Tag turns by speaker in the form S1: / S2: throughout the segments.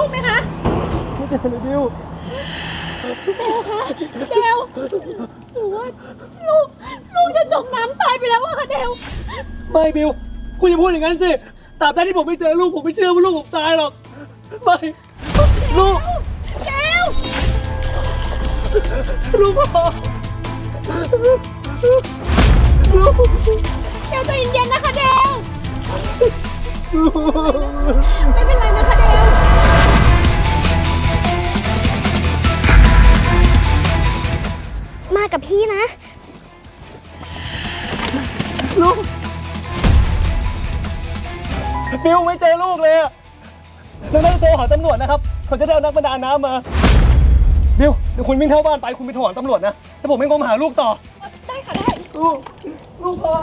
S1: ลูก
S2: ไหม
S3: คะไม่เจอเล
S2: ย
S1: บิว
S2: เดลคะเดลหรือว่าลูกลูกจะจมน้ำตายไปแล้วอะคะเดล
S1: ไม่บิวคุณอย่าพูดอย่างนั้นสิตราบใดที่ผมไม่เจอลูกผมไม่เชื่อว่าลูกผมตายหรอกไม่ลูก
S2: เดล
S1: ลูกพ่อลูก
S2: เดลใจเย็นๆนะคะเดล
S1: ลูก
S2: ไม่เป็นไรนะคะเดล
S3: มากับพี่นะ
S1: ลูก บิวไม่เจอลูกเลยอะดังนั้นโทรหาตำรวจนะครับ เขาจะได้เอานักประดาน้ำมา บิวเดี๋ยวคุณวิ่งเข้าบ้านไปคุณไปโทรหาตำรวจนะแล้วผมไม่งมหาลูกต่อ
S2: ได้ค่ะได้
S1: ลูก ลูกพ่อ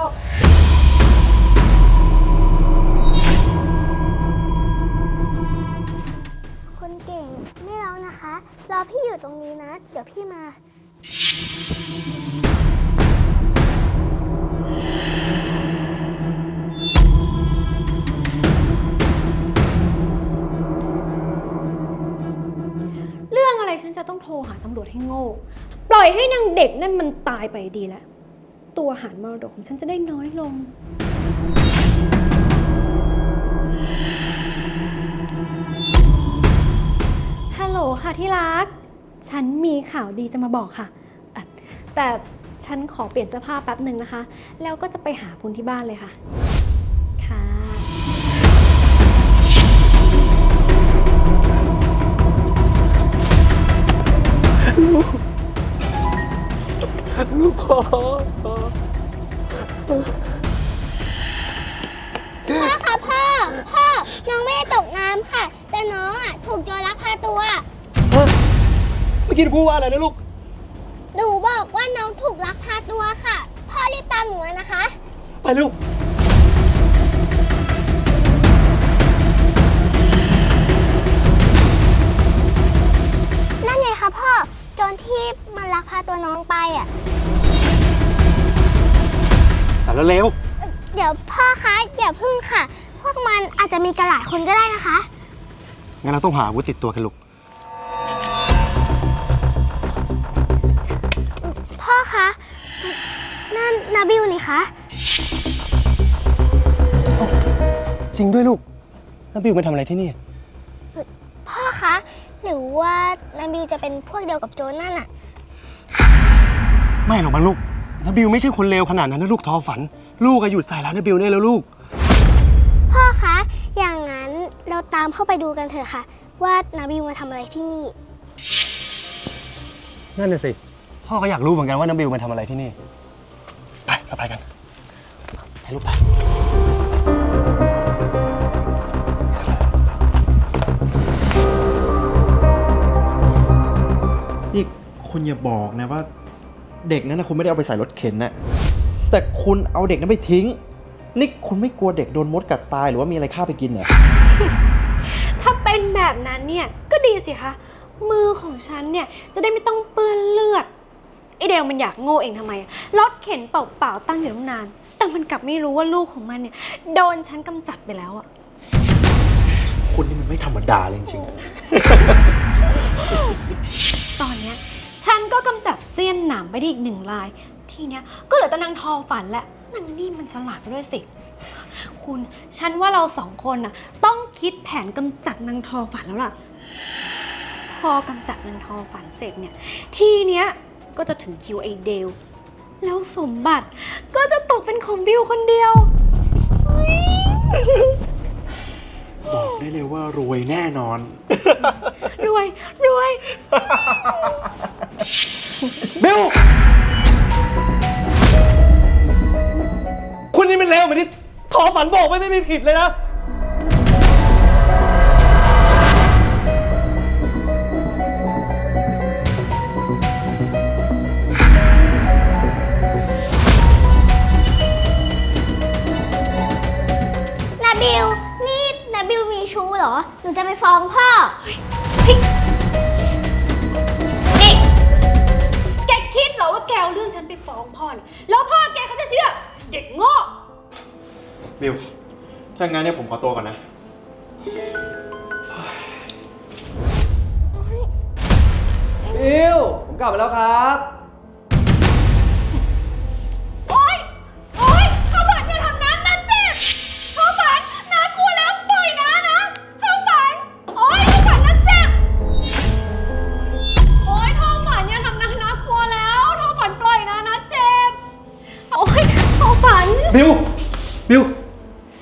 S3: คนเก่งไม่ร้องนะคะ รอพี่อยู่ตรงนี้นะ เดี๋ยวพี่มา
S2: เรื่องอะไรฉันจะต้องโทรหาตำรวจให้โง่ ปล่อยให้นางเด็กนั่นมันตายไปดีแล้ว ตัวหารมรดกของฉันจะได้น้อยลง ฮัลโหลค่ะที่รัก ฉันมีข่าวดีจะมาบอกค่ะอะ แต่ฉันขอเปลี่ยนเสื้อผ้าแป๊บหนึ่งนะคะ แล้วก็จะไปหาคุณที่บ้านเลยค่ะ ค่ะ
S1: ลูกพ่อ
S3: พ่อคะพ่อ พ่อ น้องไม่ได้ตกน้ำค่ะ แต่น้องอะ ถูกโจรลักพาตัว
S1: ฮะเมื่อกี้พูดว่าอะไรนะลูก
S3: หนูบอกว่าน้องถูกลักพาตัวค่ะ พ่อรีบตามหนูมานะคะ
S1: ไปลูก
S3: นั่นไงคะพ่อโจรที่มันลักพาตัวน้องไปอะ
S1: สารเลว
S3: เดี๋ยวพ่อคะอย่าพึ่งค่ะ พวกมันอาจจะมีกันหลายคนก็ได้นะคะ
S1: งั้นเราต้องหาอาวุธติดตัวกันลูก
S3: พ่อคะนั่นนาบิวนี่คะ
S1: จริงด้วยลูกน้าบิวมาทำอะไรที่นี่
S3: พ่อคะ หรือว่านาบิวจะเป็นพวกเดียวกับโจรนั่นอะ
S1: ไม่หรอกมั้งลูกน้าบิวไม่ใช่คนเลวขนาดนั้นนะลูกทอฝัน ลูกอะหยุดใส่ร้ายน้าบิวได้แล้วลูก
S3: พ่อคะ อย่างนั้นเราตามเข้าไปดูกันเถอะค่ะ ว่านาบิวมาทำอะไรที่นี่
S1: นั่นน่ะสิ พ่อก็อยากรู้เหมือนกันว่าน้าบิวมาทำอะไรที่นี่ ไปเราไปกัน ไปลูกไป
S4: คุณอย่าบอกนะว่า เด็กนั้นนะคุณไม่ได้เอาไปใส่รถเข็นนะแต่คุณเอาเด็กนั้นไปทิ้ง นี่คุณไม่กลัวเด็กโดนมดกัดตายหรือว่ามีอะไรฆ่าไปกินเหรอ
S2: ถ้าเป็นแบบนั้นเนี่ยก็ดีสิคะ มือของฉันเนี่ยจะได้ไม่ต้องเปื้อนเลือด ไอเดลมันอยากโง่เองทำไมอะรถเข็นเปล่าๆตั้งอยู่ตั้งนาน แต่มันกลับไม่รู้ว่าลูกของมันเนี่ยโดนฉันกำจัดไปแล้วอะ
S4: คุณนี่มันไม่ธรรมดาเลยจริงๆอะ
S2: ตอนเนี้ย ฉันก็กำจัดเสี้ยนหนามไปได้อีกหนึ่งลาย ทีเนี้ยก็เหลือแต่นางทอฝันแหละนางนี่มันฉลาดซะด้วยสิ คุณฉันว่าเราสองคนน่ะต้องคิดแผนกำจัดนางทอฝันแล้วล่ะ พอกำจัดนางทอฝันเสร็จเนี่ย ทีเนี้ยก็จะถึงคิวไอเดลแล้วสมบัติก็จะตกเป็นของบิวคนเดียว
S4: บอกได้เลยว่ารวยแน่นอน
S2: รวยรวย
S1: บิวคุณนี่มันเลวเหมือนที่ทอฝันบอกไม่ไม่มีผิดเลยนะ
S3: นาบิวนี่นาบิวมีชู้เหรอ หนูจะไปฟ้องพ่อ
S2: เหรอว่าแกเอาเรื่องฉันไปฟ้องพ่อเนี่ยแล้วพ่อแกเขาจะเชื่อ เด็กโง่
S4: บิว ถ้างั้นเนี่ยผมขอตัวก่อนนะ
S1: บิว ผมกลับมาแล้วครับ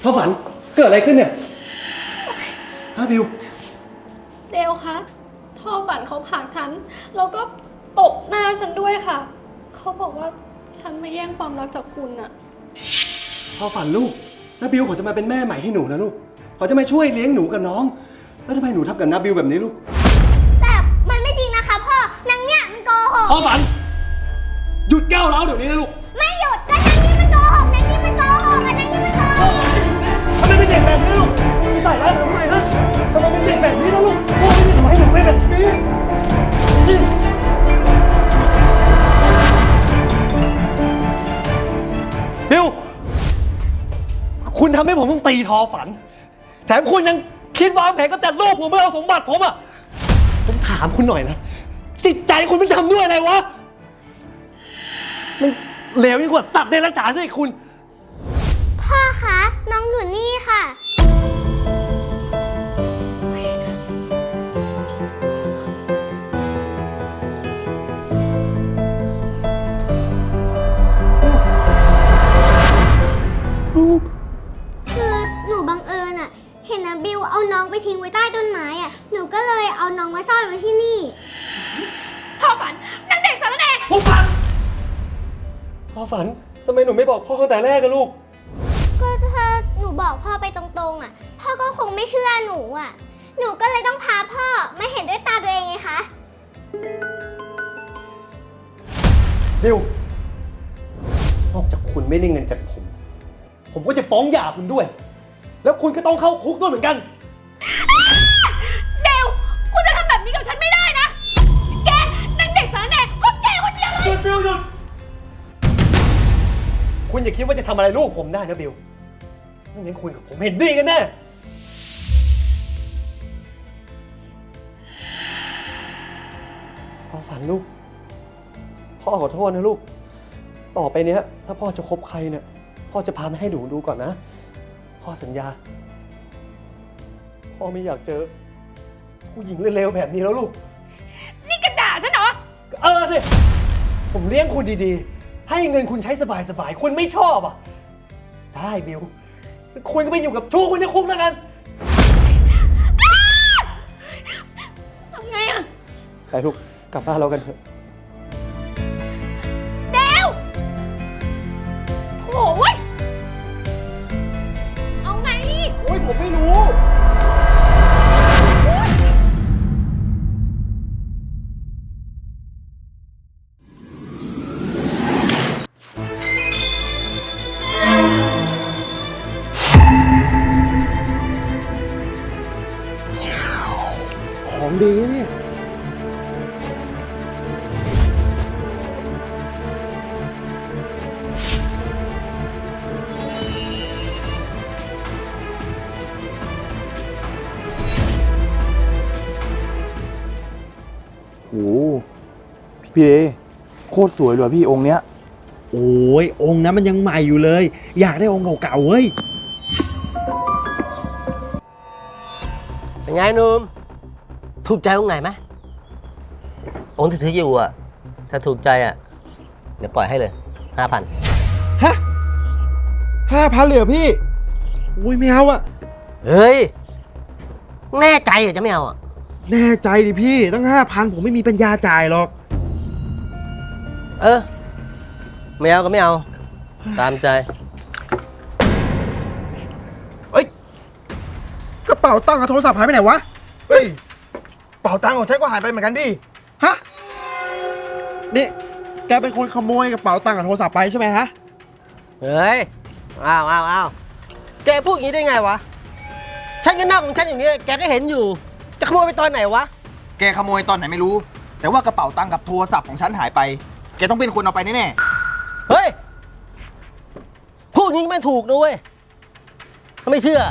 S2: ทอฝันเกิ
S1: ดอะไรขึ้นเนี่ยฮะบิว
S2: เดวคะท่อฝันเขาผลักฉัน แล้วก็ตบหน้าฉันด้วยค่ะ เขาบอกว่าฉันมาแย่งความรักจากคุณอะ
S1: พอฝันลูกนาบิวเขาจะมาเป็นแม่ใหม่ให้หนูนะลูกเขาจะมาช่วยเลี้ยงหนูกับน้อง แล้วทำไมหนูทำกับนาบิวแบบนี้ลูก
S3: แต่มันไม่จริงนะคะพ่อนางเนี่ยมันโกหก
S1: พอฝัน หยุดก้าวร้าวเดี๋ยวนี้นะลูก ตีทอฝัน แถมคุณยังคิดวางแผนก็จัดลูกผมเพื่อเอาสมบัติผมอะ ผมถามคุณหน่อยนะ จิตใจคุณไม่ทำด้วยอะไรวะ มันเลวยิ่งกว่าสัตว์ในรักษาสิคุณ
S3: พ่อคะ น้องอยู่นี่ค่ะ เอาน้องไปทิ้งไว้ใต้ต้นไม้อะหนูก็เลยเอาน้องมาซ่อนไว้ที่นี่
S2: ท่อฝันนางเด็กสารแหน่
S1: พ่อฝัน พ่อฝัน ทำไมหนูไม่บอกพ่อตั้งแต่แรกกันลูก
S3: ก็ถ้าหนูบอกพ่อไปตรงๆอะพ่อก็คงไม่เชื่อหนูอะหนูก็เลยต้องพาพ่อมาเห็นด้วยตาตัวเองไงคะ
S1: บิว นอกจากคุณไม่ได้เงินจากผม ผมก็จะฟ้องหย่าคุณด้วย แล้วคุณก็ต้องเข้าคุกด้วยเหมือนกัน
S2: เดวคุณจะทำแบบนี้กับฉันไม่ได้นะ แกนางเด็กสารแหน่เพราะแกคนเดียวเลย
S1: หยุดบิวหยุดคุณอย่าคิดว่าจะทำอะไรลูกผมได้นะบิวไม่งั้นคุณกับผมเห็นดีกันแน่ พ่อฝันลูก พ่อขอโทษนะลูก ต่อไปเนี้ย ถ้าพ่อจะคบใครเนี่ย พ่อจะพามาให้หนูดูก่อนนะ พ่อสัญญา พ่อไม่อยากเจอ ผู้หญิงเร็วๆแบบนี้แล้วลูก
S2: นี่กระด่าฉันเหรอ
S1: เออสิ ผมเลี้ยงคุณดีๆ ให้เงินคุณใช้สบายๆ คุณไม่ชอบอะ ได้บิว คุณก็ไปอยู่กับชู้คุณในคุกแล้วกัน
S2: ทำไงอะ
S1: ไปลูก กลับบ้านเรากันเถอะ
S2: ดี
S4: นะเนี่ย
S5: โหพี่เอโคตรสวยเลยว่ะพี่องค์เนี้ย
S4: โอ้ยองค์นั้นมันยังใหม่อยู่เลย อยากได้องค์เก่าๆเว้ย
S6: เป็นไงหนุ่ม ถูกใจตรงไหนไหมองค์ที่ถืออยู่อะ ถ้าถูกใจอะ เดี๋ยวปล่อยให้เลยห้าพัน
S4: ฮะห้าพันเหลือพี่ อุ้ยไม่เอาอะ
S6: เฮ้ย แน่ใจเหรอจะไม่เอาอะ
S4: แน่ใจดิพี่ตั้งห้าพันผมไม่มีปัญญาจ่ายหรอก
S6: เออ ไม่เอาก็ไม่เอา ตามใจ เอ้ย
S4: กระเป๋าตังค์กับโทรศัพท์หายไปไหนวะ
S5: เฮ้ย เป๋าตังค์ของฉันก็หายไปเหมือนกันดิ
S4: ฮะ นี่ แกเป็นคนขโมยกระเป๋าตังค์กับโทรศัพท์ไปใช่ไหมฮะ
S6: เฮ้ย อ้าวอ้าวอ้าวแกพูดอย่างนี้ได้ไงวะ ฉันก็นั่งของฉันอยู่เนี่ยแกก็เห็นอยู่ จะขโมยไปตอนไหนวะ
S5: แกขโมยตอนไหนไม่รู้ แต่ว่ากระเป๋าตังค์กับโทรศัพท์ของฉันหายไป แกต้องเป็นคนเอาไปแน่
S6: เฮ้ย พูดอย่างนี้ไม่ถูกนะเว้ยถ้าไม่เชื่อ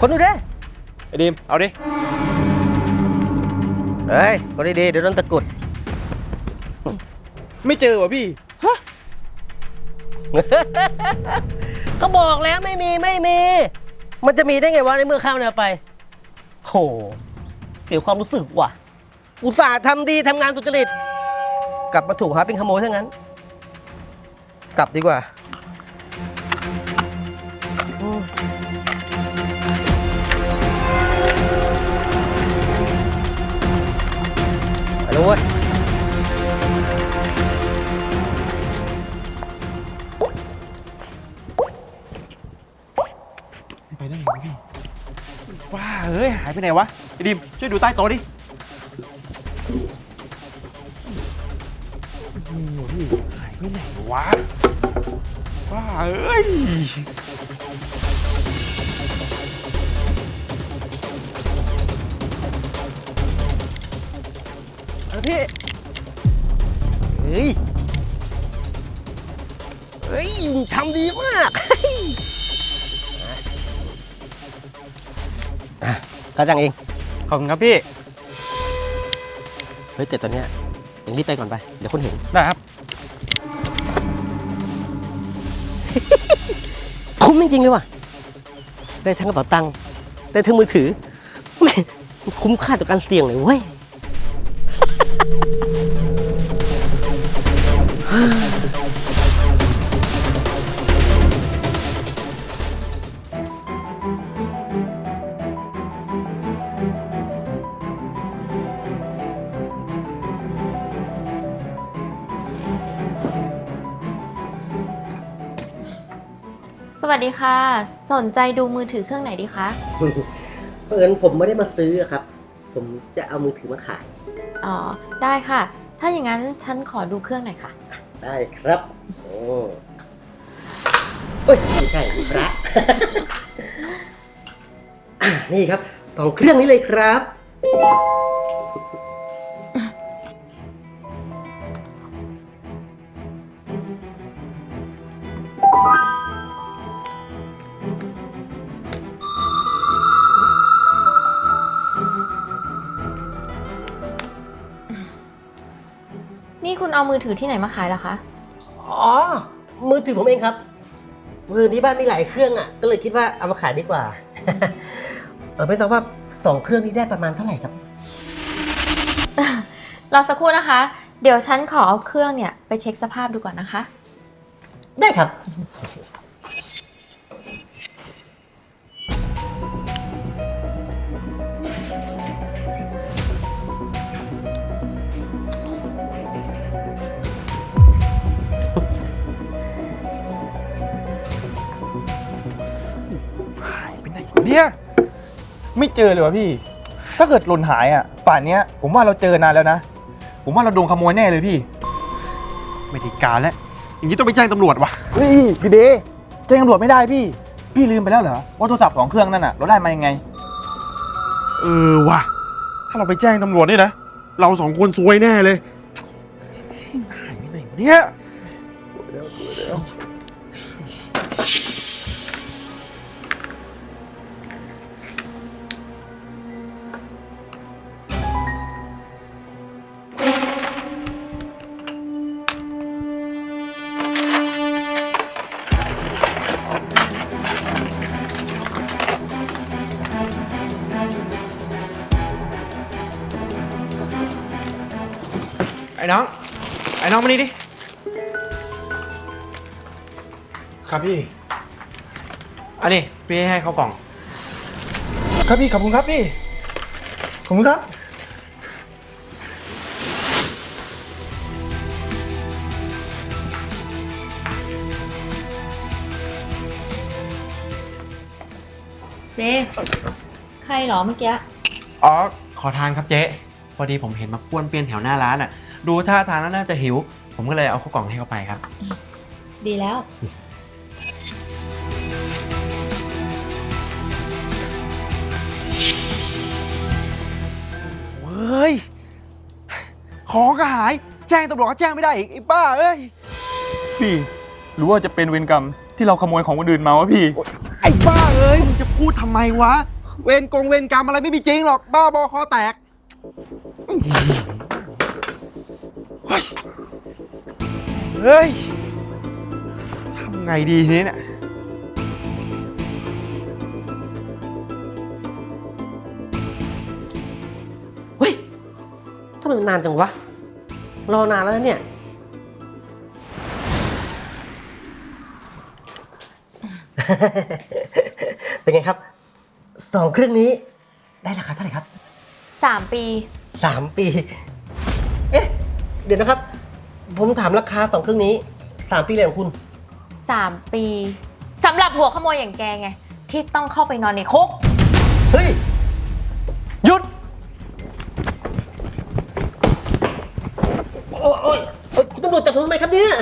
S6: คนดูดิ
S4: ไอ้ดิม เอาดิ
S6: เฮ้ยคนดีๆเดี๋ยวโดนตะกรุด
S5: ๆไม่เจอวะพี่
S6: ก็บอกแล้วไม่มีไม่มี มันจะมีได้ไงวะในเมื่อข้าวเนี่ยไป โห เสียความรู้สึกว่ะ อุตส่าห์ทำดีทำงานสุจริต กลับมาถูกหาเป็นขโมยซะงั้น กลับดีกว่า ไปแล้วเว้ย
S4: ไปได้ไงวะพี่ว้าเอ้ย หายไปไหนวะ ไอ้ดิม ช่วยดูใต้โต๊ะดิหายไปไหนวะว้าเอ้ย
S6: พี่ เฮ้ย เฮ้ยทำดีมากอะกาจังเอง
S5: ขอบคุณครับพี่
S6: เฮ้ยแต่ตอนเนี้ยเองรีบไปก่อนไป เดี๋ยวคนเห็น
S5: ได้ครับ
S6: คุ้มจริงๆเลยว่ะ ได้ทั้งกระเป๋าตังค์ ได้ทั้งมือถือแม่งคุ้มค่าต่อการเสี่ยงเลยเว้ย
S7: สวัสดีค่ะ สนใจดูมือถือเครื่องไหนดีคะ
S6: เพราะงั้นผมไม่ได้มาซื้อครับ ผมจะเอามือถือมาขาย
S7: อ๋อได้ค่ะ ถ้าอย่างนั้นฉันขอดูเครื่องหน่อยค่ะ
S6: ได้ครับ โอ้เอ้ยไม่ใช่พระ อะนี่ครับสองเครื่องนี้เลยครับ
S7: นี่คุณเอามือถือที่ไหนมาขายล่ะคะ
S6: อ๋อ มือถือผมเองครับ มือที่บ้านมีหลายเครื่องอะ ก็เลยคิดว่าเอามาขายดีกว่า เออไม่ทราบว่าสองเครื่องนี้ได้ประมาณเท่าไหร่ครับ
S7: รอสักครู่นะคะ เดี๋ยวฉันขอเอาเครื่องเนี่ยไปเช็คสภาพดูก่อนนะคะ
S6: ได้ครับ
S5: ไม่เจอเลยวะพี่ ถ้าเกิดหล่นหายอะ ป่านเนี้ย ผมว่าเราเจอนานแล้วนะ ผมว่าเราโดนขโมยแน่เลยพี่
S4: ไม่ได้การแล้ว อย่างนี้ต้องไปแจ้งตำรวจว่ะ
S5: เฮ้ยพี่เดแจ้งตำรวจไม่ได้พี่ พี่ลืมไปแล้วเหรอว่าโทรศัพท์สองเครื่องนั่นอะเราได้มายังไง
S4: เออว่ะ ถ้าเราไปแจ้งตำรวจนี่นะ เราสองคนซวยแน่เลยหายไปไหนวะเนี่ย มานี่ดิ
S5: ครับพี่
S4: อันนี้พี่ให้เขากล่อง
S5: ครับพี่ขอบคุณครับพี่ ขอบคุณครับ
S7: เบใครเหรอเมื่อกี้
S8: อ๋อ ขอทานครับเจ๊ พอดีผมเห็นมาป้วนเปี้ยนแถวหน้าร้านอะ ดูท่าทางแล้วน่าจะหิว ผมก็เลยเอาข้าวกล่องให้เขาไปครับ
S7: ดีแล้ว
S4: เฮ้ย ของก็หาย แจ้งตำรวจก็แจ้งไม่ได้อีกไอ้บ้าเอ้ย
S9: พี่หรือว่าจะเป็นเวรกรรมที่เราขโมยของคนอื่นมาวะพี่
S4: ไอ้บ้าเอ้ย มึงจะพูดทำไมวะ เวรกงเวรกรรมอะไรไม่มีจริงหรอก บ้าบอคอแตกเฮ้ย เฮ้ย ทำไงดีทีนี้เนี่ย
S6: เฮ้ยทำไมมันนานจังวะ รอนานแล้วนะเนี่ย เป็นไงครับ สองเครื่องนี้ได้ราคาเท่าไหร่ครับ
S7: 3 ปี
S6: สามปี เอ๊ะ เดี๋ยวนะครับ ผมถามราคาสองเครื่องนี้สามปีเลยของคุณ
S7: 3ปีสำหรับหัวขโมยอย่างแกไง ที่ต้องเข้าไปนอนในคุก
S6: เฮ้ย
S10: หยุด
S6: โอ้ยโอ้ยโอ๊ยคุณตำรวจจับผมทำไมครับเนี่ย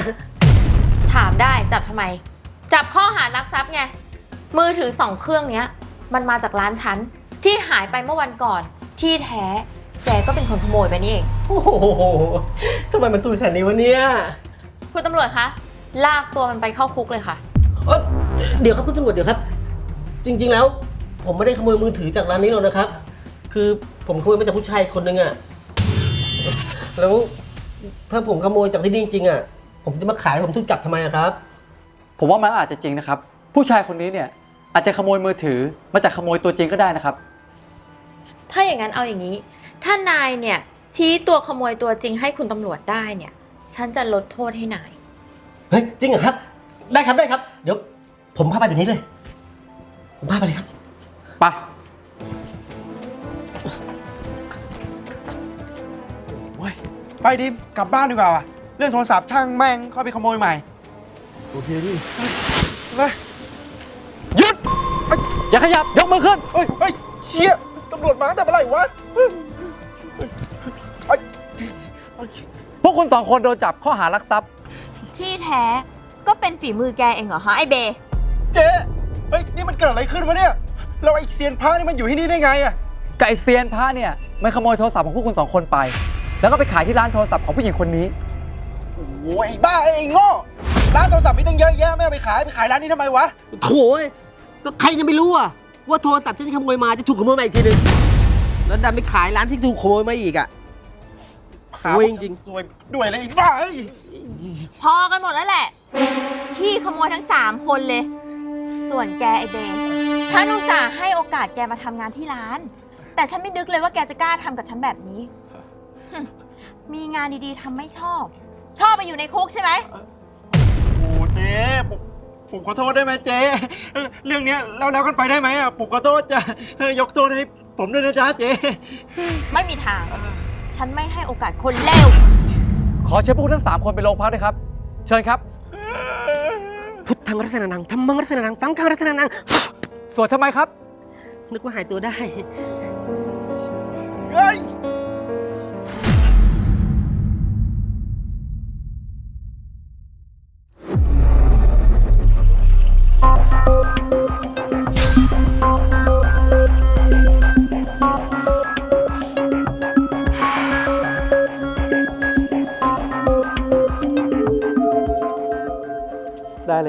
S7: ถามได้จับทำไม จับข้อหารักทรัพย์ไง มือถือสองเครื่องเนี้ย มันมาจากร้านฉัน ที่หายไปเมื่อวันก่อน ที่แท้ แกก็เป็นคนขโมยไปนี่เอง
S6: โอ้โหทำไมมันสู้ขนาดนี้วะเนี่ย
S7: คุณตำรวจคะ ลากตัวมันไปเข้าคุกเลยค่ะ
S6: เอ้ยเดี๋ยวครับคุณตำรวจเดี๋ยวครับ จริง ๆแล้ว ผมไม่ได้ขโมยมือถือจากร้านนี้หรอกนะครับ คือผมขโมยมาจากผู้ชายคนหนึ่งอะแล้วถ้าผมขโมยจากที่นี่จริงๆอะผมจะมาขายผมถูกจับทำไมอะครับ
S11: ผมว่ามันอาจจะจริงนะครับ ผู้ชายคนนี้เนี่ยอาจจะขโมยมือถือมาจากขโมยตัวจริงก็ได้นะครับ
S7: ถ้าอย่างนั้นเอาอย่างนี้ ถ้านายเนี่ยชี้ตัวขโมยตัวจริงให้คุณตำรวจได้เนี่ย ฉันจะลดโทษให้นาย
S6: เฮ้ยจริงเหรอครับ ได้ครับได้ครับ เดี๋ยว ผมพาไปเดี๋ยวนี้เลย ผมพาไปเลยครับ
S11: ไป
S4: เว้ยไปดิมกลับบ้านดีกว่าว่ะเรื่องโทรศัพท์ช่างแม่งเข้าไปขโมยใหม่ โอเคดิเลย
S11: หยุด อย่าขยับ ยกมือขึ้น
S4: เฮ้ยเฮ้ยเชี่ยตำรวจมาตั้งแต่เมื่อไหร่วะเฮ้ยเฮ้ย
S11: พวกคุณสองคนโดนจับข้อหารักทรัพย์
S7: ที่แท้ก็เป็นฝีมือแกเองเหรอฮะไอเบ
S4: เจ๊เฮ้ยนี่มันเกิดอะไรขึ้นวะเนี่ยเราไอ้เซียนพระนี่มันอยู่ที่นี่ได้ไงอะ
S11: กับไอเซียนพระเนี่ยมันขโมยโทรศัพท์ของพวกคุณสองคนไป แล้วก็ไปขายที่ร้านโทรศัพท์ของผู้หญิงคนนี้
S4: โอ้ยไอ้บ้าไอ้โง่ร้านโทรศัพท์มีตั้งเยอะแยะไม่เอาไปขายไปขายร้านนี้ทำไมวะ
S6: โถ่เอ้ยก็ใครจะไม่รู้อะว่าโทรศัพท์ที่ฉันขโมยมาจะถูกขโมยมาอีกทีนึงแล้วดันไปขายร้านที่ถูกขโมยมาอีกอะ
S4: ขา
S6: โอ้ยจริง
S4: สวยด้วยเลยไอ้บ้าเอ้ย
S7: พอกันหมดแล้วแหละที่ขโมยทั้ง 3 คนเลย ส่วนแกไอเบฉันอุตส่าห์ให้โอกาสแกมาทำงานที่ร้าน แต่ฉันไม่นึกเลยว่าแกจะกล้าทำกับฉันแบบนี้หึมีงานดีๆทำไม่ชอบ ชอบไปอยู่ในคุกใช่ไหม
S4: โอ้เจ๊ผมผมขอโทษได้ไหมเจ๊เอ่อเรื่องเนี้ยเราแล้วกันไปได้ไหมอะผมขอโทษจะเอ่อยกโทษให้ผมด้วยนะจ๊ะเจ๊
S7: ไม่มีทาง ฉันไม่ให้โอกาสคนเลว
S11: ขอเชิญพวกคุณทั้งสามคนไปโรงพักด้วยครับ เชิญครับ
S6: พุทธังรัตนานังธรรมังรัตนานัง สังฆังรัตนานัง
S11: สวดทำไมครับ
S6: นึกว่าหายตัวได้
S4: เฮ้ย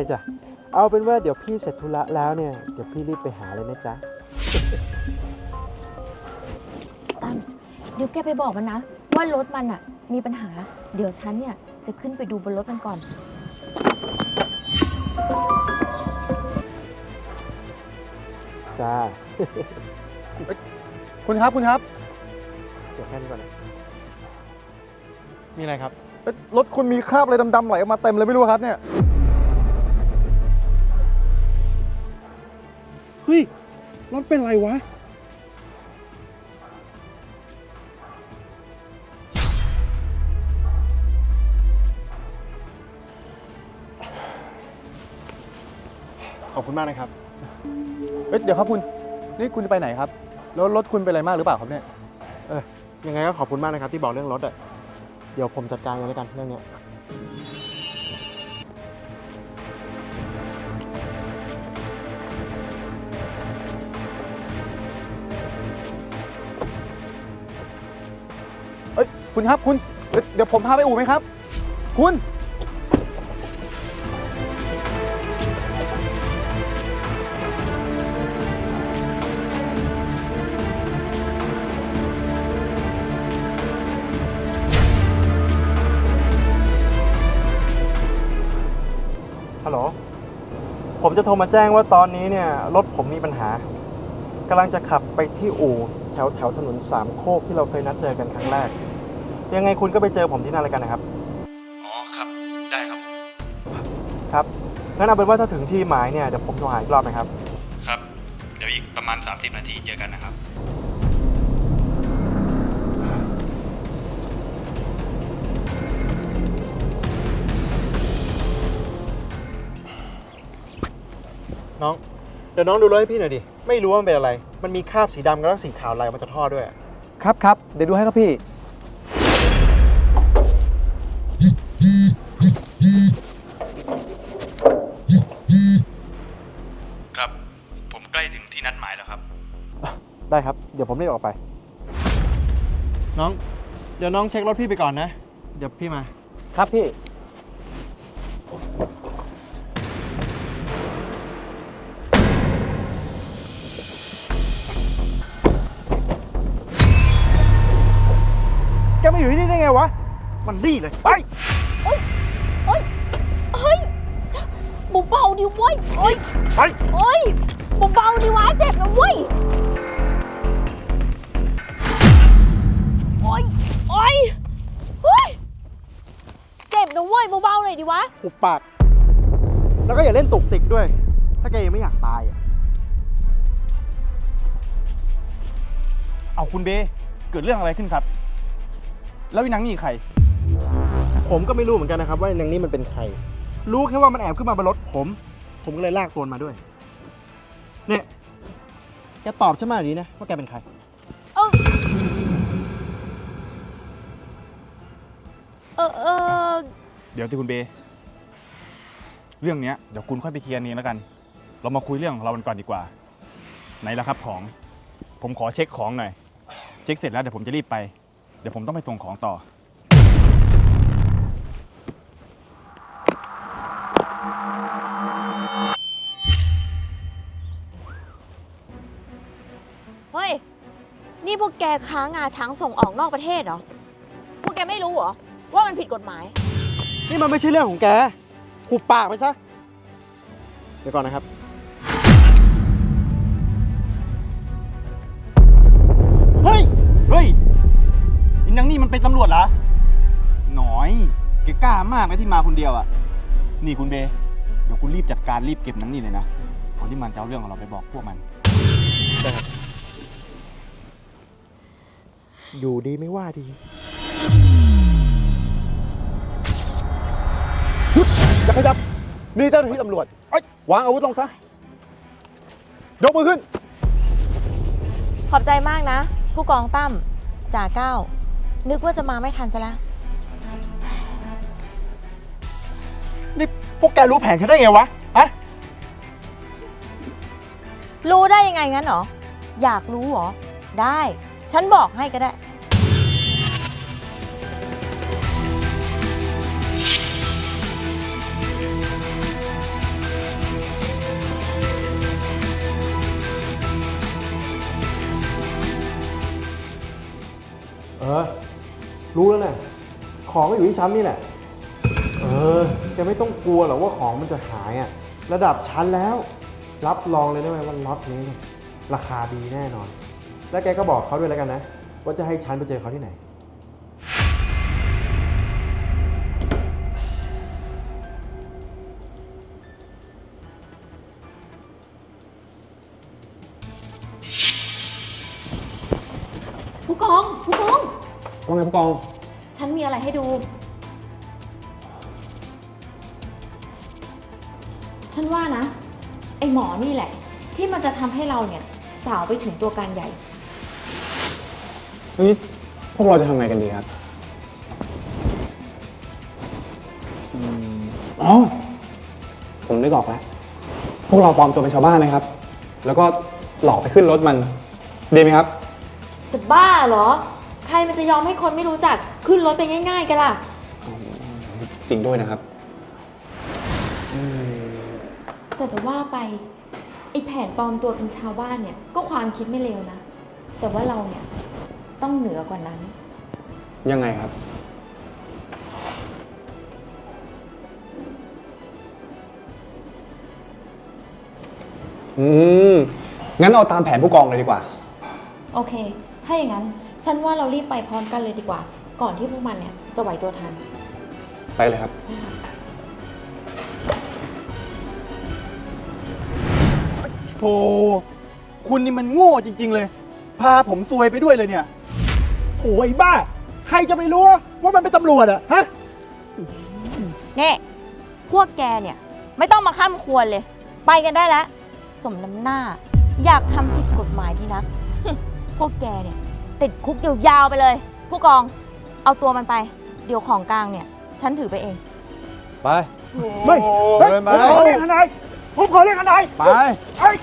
S8: เลยจ้ะ เอาเป็นว่าเดี๋ยวพี่เสร็จธุระแล้วเนี่ย เดี๋ยวพี่รีบไปหาเลยนะจ๊ะ
S12: ตั้มเดี๋ยวแกไปบอกมันนะ ว่ารถมันอะมีปัญหา เดี๋ยวฉันเนี่ย จะขึ้นไปดูบนรถมันก่อน
S8: จ้า
S11: คุณครับคุณครับ
S8: เดี๋ยวแค่นี้ก่อนนะมีอะไรครับ
S9: รถคุณมีคราบอะไรดำๆไหลออกมาเต็มเลยไม่รู้ครับเนี่ย
S8: ฮ้ย รถเป็นไรวะ ขอบคุณมากนะครับ
S9: เอ้ยเดี๋ยวครับคุณ นี่คุณจะไปไหนครับ
S5: แล้วรถคุณเป็นอะไรมากหรือเปล่าครับเนี่ย
S4: เออยังไงก็ขอบคุณมากนะครับที่บอกเรื่องรถอะเดี๋ยวผมจัดการกันแล้วกันเรื่องเนี้ย
S5: คุณครับคุณเดี๋ยวเดี๋ยวผมพาไปอู่ไหมครับ คุณ
S4: ฮัลโหล ผมจะโทรมาแจ้งว่าตอนนี้เนี่ย รถผมมีปัญหากำลังจะขับไปที่อู่แถวแถวถนนสามโคกที่เราเคยนัดเจอกันครั้งแรก ยังไงคุณก็ไปเจอผมที่นั่นเลยกันนะครับ
S13: อ๋อครับ ได้ครับ
S4: ครับ งั้นเอาเป็นว่าถ้าถึงที่หมายเนี่ยเดี๋ยวผมโทรหาอีกรอบนะครับ
S13: ครับ เดี๋ยวอีกประมาณ 30 นาทีเจอกันนะครับ
S4: น้อง เดี๋ยวน้องดูรถให้พี่หน่อยดิ ไม่รู้ว่ามันเป็นอะไร มันมีคราบสีดำกับสีขาวลายมันจะท่อด้วย
S5: ครับครับเดี๋ยวดูให้ครับพี่
S4: ได้ครับ เดี๋ยวผมรีบออกไป น้อง เดี๋ยวน้องเช็ครถพี่ไปก่อนนะ เดี๋ยวพี่มา
S11: ครับพี่
S5: แกมาอยู่ที่นี่ได้ไงวะ มันนี่เลย ไป
S14: เฮ้ยเฮ้ยเบาๆดิเว้ยโอ้ย
S5: ไป
S14: โอ้ยเบาๆดิวะเจ็บนะเว้ย โอ้ยโอ้ยเฮ้ยเจ็บนะเว้ยเบาๆหน่อยดิวะ
S4: หุบปาก แล้วก็อย่าเล่นตุกติกด้วย ถ้าแกยังไม่อยากตายอะ
S5: เอาคุณเบ เกิดเรื่องอะไรขึ้นครับ แล้ววินังนี่ใคร
S4: ผมก็ไม่รู้เหมือนกันนะครับ ว่าในนี้มันเป็นใคร รู้แค่ว่ามันแอบขึ้นมาบนรถผม ผมก็เลยลากตัวมันมาด้วย เนี่ยแกตอบฉันมาดีนะว่าแกเป็นใคร
S14: เดี๋
S13: ยวที่คุณเบ เรื่องเนี้ยเดี๋ยวคุณค่อยไปเคลียร์เองแล้วกัน เรามาคุยเรื่องของเรากันก่อนดีกว่า ไหนละครับของ ผมขอเช็คของหน่อย เช็คเสร็จแล้วเดี๋ยวผมจะรีบไป เดี๋ยวผมต้องไปส่งของต่อ
S7: เฮ้ย นี่พวกแกค้างาช้างส่งออกนอกประเทศเหรอ พวกแกไม่รู้เหรอ ว่ามันผิดกฎหมาย
S4: นี่มันไม่ใช่เรื่องของแกหุบปากไปซะ เดี๋ยวก่อนนะครับ
S5: เฮ้ย เฮ้ยอินังนี่มันเป็นตำรวจเหรอ หน่อย แกกล้ามากนะที่มาคนเดียวอะนี่คุณเบ เดี๋ยวคุณรีบจัดการรีบเก็บนังนี่เลยนะก่อนที่มันจะเอาเรื่องของเราไปบอกพวกมัน
S4: อยู่ดีไม่ว่าดี
S5: จะขยับนี่เจ้าหน้าที่ตำรวจเอ้ยวางอาวุธลงซะยกมือขึ้น
S7: ขอบใจมากนะ ผู้กองตั้มจ่าเก้า นึกว่าจะมาไม่ทันซะแล้ว
S5: นี่พวกแกรู้แผนฉันได้ไงวะฮะ
S7: รู้ได้ยังไงงั้นเหรอ อยากรู้เหรอ ได้ ฉันบอกให้ก็ได้
S4: ของก็อยู่ที่ชั้นนี่แหละ เออแกไม่ต้องกลัวหรอกว่าของมันจะหายอะระดับชั้นแล้ว รับรองเลยได้ไหมว่าล็อตนี้เนี่ยราคาดีแน่นอน แล้วแกก็บอกเขาด้วยแล้วกันนะ ว่าจะให้ฉันไปเจอเขาที่ไหน
S14: ผู้กอง ผู้กอง
S4: ว่าไงผู้กอง
S14: ฉันมี อะไรให้ดู ฉันว่านะ ไอหมอนี่แหละ ที่มันจะทำให้เราเนี่ย สาวไปถึงตัวการใหญ่
S5: นี่พวกเราจะทำไงกันดีครับอ๋อ ผมนึกออกแล้ว พวกเราปลอมตัวเป็นชาวบ้านนะครับ แล้วก็หลอกไปขึ้นรถมัน ดีไหมครับ
S7: จะบ้าเหรอ ใครมันจะยอมให้คนไม่รู้จัก ขึ้นรถไปง่ายๆกันล่ะ
S5: จริงด้วยนะครับ
S7: แต่จะว่าไปไอแผนปลอมตัวเป็นชาวบ้านเนี่ย ก็ความคิดไม่เลวนะ แต่ว่าเราเนี่ยต้องเหนือกว่านั้น
S5: ยังไงครับ อืม งั้นเอาตามแผนผู้กองเลยดีกว่า
S7: โอเค ถ้าอย่างนั้น ฉันว่าเรารีบไปพร้อมกันเลยดีกว่า ก่อนที่พวกมันเนี่ยจะไหวตัวทัน
S5: ไปเลยครับ โธ่คุณนี่มันโง่จริง ๆ เลย พาผมซวยไปด้วยเลยเนี่ย
S4: โอ้ยบ้า ใครจะไปรู้ว่ามันเป็นตำรวจอะฮะ
S15: นี่พวกแกเนี่ย ไม่ต้องมาข้ามควรเลย ไปกันได้แล้ว สมน้ำหน้า อยากทำผิดกฎหมายที่นัก พวกแกเนี่ย ติดคุกยาวๆไปเลย ผู้กอง เอาตัวมันไป เดี๋ยวของกลางเนี่ย ฉันถือไปเอง
S5: ไป
S4: ไม่เฮ้ยผมขอเรียกทนายผมขอเรียกทนาย
S5: ไป
S4: ไอ้ย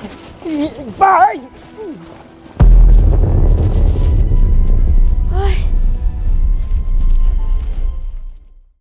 S4: บ้าไอ้ย